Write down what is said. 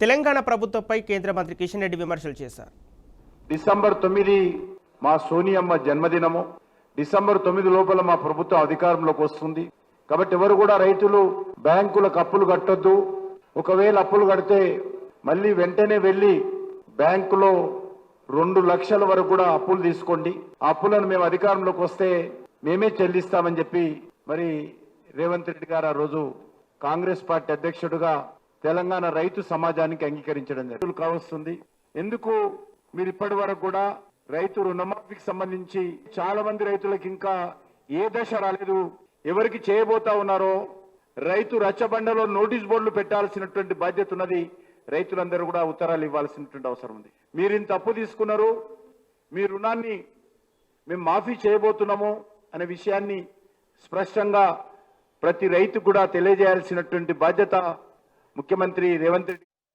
తెలంగాణ ప్రభుత్వంపై కేంద్ర మంత్రి కిషన్ రెడ్డి విమర్శలు చేశారు. డిసెంబర్ తొమ్మిది మా సోనియమ్మ జన్మదినము. డిసెంబర్ తొమ్మిది లోపల మా ప్రభుత్వం అధికారంలోకి వస్తుంది. కాబట్టి ఎవరు కూడా రైతులు బ్యాంకులకు అప్పులు కట్టొద్దు. ఒకవేళ అప్పులు కడితే మళ్ళీ వెంటనే వెళ్ళి బ్యాంకులో రెండు లక్షల వరకు కూడా అప్పులు తీసుకోండి. ఆ అప్పులను మేము అధికారంలోకి వస్తే మేమే చెల్లిస్తామని చెప్పి మరి రేవంత్ రెడ్డి గారు ఆ రోజు కాంగ్రెస్ పార్టీ అధ్యక్షుడిగా తెలంగాణ రైతు సమాజానికి అంగీకరించడం జరిగింది కావస్తుంది. ఎందుకు? మీరు ఇప్పటి వరకు కూడా రైతు రుణమాఫీకి సంబంధించి చాలా మంది రైతులకు ఇంకా ఏ దశ రాలేదు. ఎవరికి చేయబోతా ఉన్నారో రైతు రచ్చబండలో నోటీస్ బోర్డులు పెట్టాల్సినటువంటి బాధ్యత ఉన్నది. రైతులందరూ కూడా ఉత్తరాలు ఇవ్వాల్సినటువంటి అవసరం ఉంది. మీరు ఇంత అప్పు తీసుకున్నారు. మీ రుణాన్ని మేము మాఫీ చేయబోతున్నాము అనే విషయాన్ని స్పష్టంగా ప్రతి రైతు కూడా తెలియజేయాల్సినటువంటి బాధ్యత ముఖ్యమంత్రి రేవంత్ రెడ్డి